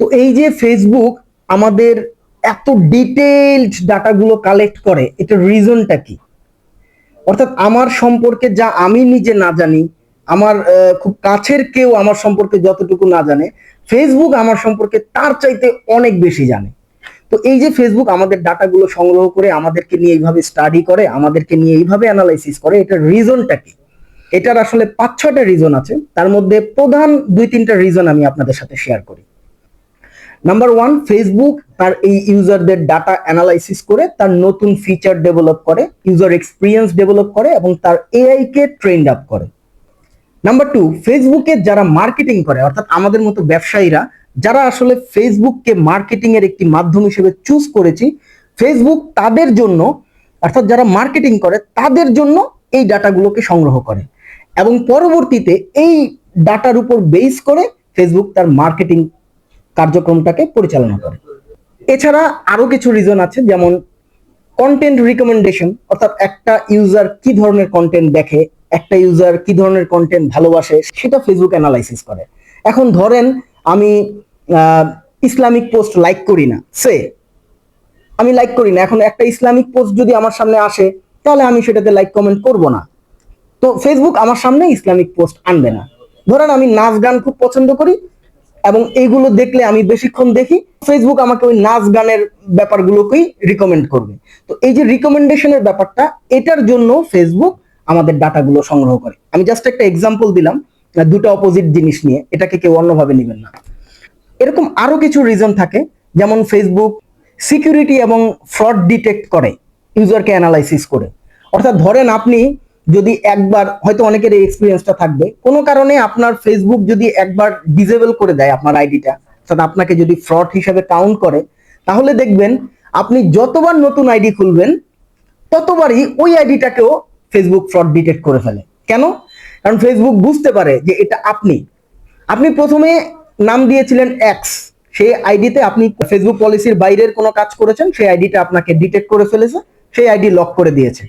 তো এই যে ফেসবুক আমাদের এত ডিটেইলড ডাটাগুলো কালেক্ট করে, এটার রিজনটা কি? অর্থাৎ আমার সম্পর্কে যা আমি নিজে না জানি, আমার খুব কাছের কেউ আমার সম্পর্কে যতটুকু না জানে ফেসবুক আমার সম্পর্কে তার চাইতে অনেক বেশি জানে। তো এই যে ফেসবুক আমাদের ডাটাগুলো সংগ্রহ করে আমাদেরকে নিয়ে এইভাবে স্টাডি করে, আমাদেরকে নিয়ে এইভাবে অ্যানালাইসিস করে, এটার রিজনটা কি? এটার আসলে পাঁচ ছয়টা রিজন আছে, তার মধ্যে প্রধান দুই তিনটা রিজন আমি আপনাদের সাথে শেয়ার করি। নাম্বার ওয়ান ফেসবুক তার এই ইউজারদের ডাটা অ্যানালাইসিস করে, তার নতুন ফিচার ডেভেলপ করে ইউজার এক্সপিরিয়েন্স ডেভেলপ করে এবং তার এআই কে ট্রেন্ড আপ করে। নাম্বার টু ফেসবুকে যারা মার্কেটিং করে, অর্থাৎ আমাদের মতো ব্যবসায়ীরা, যারা আসলে ফেসবুককে মার্কেটিং এর একটি মাধ্যম হিসেবে চুজ করেছি ফেসবুক তাদের জন্য, অর্থাৎ যারা মার্কেটিং করে, তাদের জন্য এই ডাটাগুলোকে সংগ্রহ করে। এবং পরবর্তীতে এই ডাটার উপর বেস করে ফেসবুক তার মার্কেটিং কার্যক্রমটাকে পরিচালনা করে। এছাড়া আরও কিছু রিজন আছে, যেমন কন্টেন্ট রিকমেন্ডেশন অর্থাৎ একটা ইউজার কি ধরনের কন্টেন্ট দেখে, একটা ইউজার কি ধরনের কন্টেন্ট ভালোবাসে, সেটা ফেসবুক অ্যানালাইসিস করে। এখন ধরেন আমি ইসলামিক পোস্ট লাইক করি না, সে, আমি লাইক করি না, এখন একটা ইসলামিক পোস্ট যদি আমার সামনে আসে, তাহলে আমি সেটাতে লাইক কমেন্ট করব না। তো ফেসবুক আমার সামনে ইসলামিক পোস্ট আনবে না। ধরেন আমি নাচ গান খুব পছন্দ করি এবং এইগুলো দেখলে আমি বেশিক্ষণ দেখি। ফেসবুক আমাকে ওই নাচ গানের ব্যাপারগুলোকেই রিকমেন্ড করবে। তো এই যে রিকমেন্ডেশনের ব্যাপারটা, এটার জন্য ফেসবুক আমাদের ডাটাগুলো সংগ্রহ করে। আমি জাস্ট একটা এক্সাম্পল দিলাম, দুটো অপোজিট জিনিস নিয়ে। এটাকে কেউ অন্যভাবে নেবেন না। এরকম আরও কিছু রিজন থাকে, যেমন ফেসবুক সিকিউরিটি এবং ফ্রড ডিটেক্ট করে ইউজারকে অ্যানালাইসিস করে। অর্থাৎ ধরেন আপনি যদি একবার, হয়তো অনেকের এই এক্সপিরিয়েন্সটা থাকবে। কোনো কারণে আপনার ফেসবুক যদি একবার ডিজেবল করে দেয় আপনার আইডিটা, অর্থাৎ আপনাকে যদি ফ্রড হিসাবে কাউন্ট করে, তাহলে দেখবেন আপনি যতবার নতুন আইডি খুলবেন, ততবারই ওই আইডিটাকেও ফেসবুক ফ্রড ডিটেক্ট করে ফেলে। কেন? কারণ ফেসবুক বুঝতে পারে যে এটা আপনি। আপনি প্রথমে নাম দিয়েছিলেন এক্স সেই আইডিতে আপনি ফেসবুক পলিসির বাইরের কোনো কাজ করেছেন, সেই আইডিটা আপনাকে ডিটেক্ট করে ফেলেছে, সেই আইডি লক করে দিয়েছে।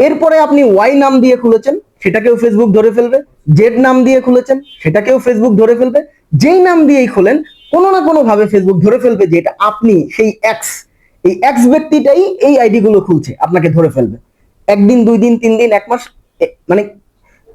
এরপরে আপনি ওয়াই নাম দিয়ে খুলেছেন, সেটাকেও ফেসবুক ধরে ফেলবে জেড নাম দিয়ে খুলেছেন, সেটাকেও ফেসবুক ধরে ফেলবে। যেই নাম দিয়েই খোলেন, কোনো না কোনো ভাবে ফেসবুক ধরে ফেলবে যে এটা আপনি, সেই এক্স এই এক্স ব্যক্তিটাই এই আইডি গুলো খুলছে, আপনাকে ধরে ফেলবে। একদিন, দুই দিন, তিন দিন, এক মাস মানে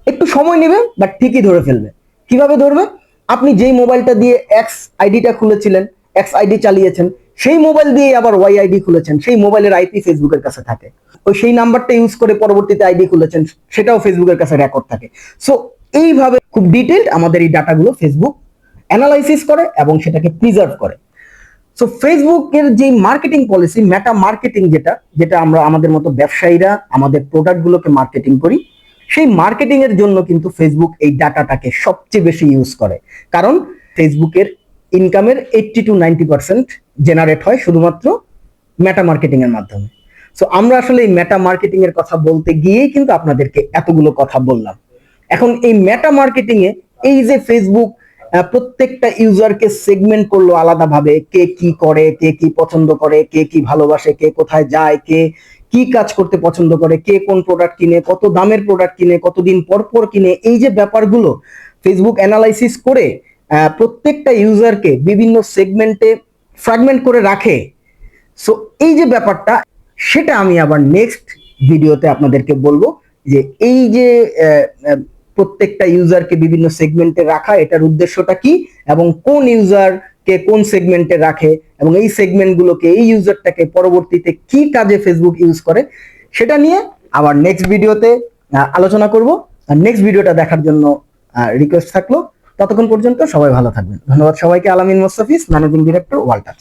একটু সময় নেবে বাট ঠিকই ধরে ফেলবে। কীভাবে ধরবে? আপনি যেই মোবাইলটা দিয়ে এক্স আইডিটা খুলেছিলেন এক্স আইডি চালিয়েছেন সেই মোবাইল দিয়ে আবার ওয়াই আইডি খুলেছেন, সেই মোবাইলের আইপি ফেসবুকের কাছে থাকে। ওই সেই নাম্বারটা ইউজ করে পরবর্তীতে আইডি খুলেছেন, সেটাও ফেসবুকের কাছে রেকর্ড থাকে। সো এইভাবে খুব ডিটেলড আমাদের এই ডাটাগুলো ফেসবুক অ্যানালাইসিস করে এবং সেটাকে প্রিজার্ভ করে। সো ফেসবুকের যে মার্কেটিং পলিসি মেটা মার্কেটিং যেটা যেটা আমরা আমাদের মতো ব্যবসায়ীরা আমাদের প্রোডাক্টগুলোকে মার্কেটিং করি, সেই মার্কেটিং এর জন্য কিন্তু ফেসবুক এই ডাটাটাকে সবচেয়ে বেশি ইউজ করে। কারণ ফেসবুকের ইনকামের eighty to ninety percent generate হয় শুধুমাত্র মেটা মার্কেটিং এর মাধ্যমে। সো আমরা আসলে এই মেটা মার্কেটিং এর কথা বলতে গিয়েই কিন্তু আপনাদেরকে এতগুলো কথা বললাম। এখন এই মেটা মার্কেটিং এ এই যে ফেসবুক প্রত্যেকটা ইউজারকে সেগমেন্ট করল আলাদাভাবে, কে কি করে, কে কি পছন্দ করে, কে কি ভালোবাসে, কে কোথায় যায়, কে কি কাজ করতে পছন্দ করে, কে কোন প্রোডাক্ট কিনে, কত দামের প্রোডাক্ট কিনে, কতদিন পর পর কিনে, এই যে ব্যাপারগুলো ফেসবুক অ্যানালাইসিস করে প্রত্যেকটা ইউজারকে বিভিন্ন সেগমেন্টে ফ্র্যাগমেন্ট করে রাখে। সো এই যে ব্যাপারটা, সেটা আমি আবার নেক্সট ভিডিওতে আপনাদেরকে বলব যে এই যে প্রত্যেকটা ইউজারকে বিভিন্ন সেগমেন্টে রাখা, এটার উদ্দেশ্যটা কি এবং কোন ইউজারকে কোন সেগমেন্টে রাখে এবং এই সেগমেন্টগুলোকে এই ইউজারটাকে পরবর্তীতে কি কাজে ফেসবুক ইউজ করে, সেটা নিয়ে আবার নেক্সট ভিডিওতে আলোচনা করব। আর নেক্সট ভিডিওটা দেখার জন্য রিকোয়েস্ট থাকল। ততক্ষণ পর্যন্ত সবাই ভালো থাকবেন। ধন্যবাদ সবাইকে আলামিন মোস্তাফিজ ম্যানেজিং ডিরেক্টর ওয়ালটাচ।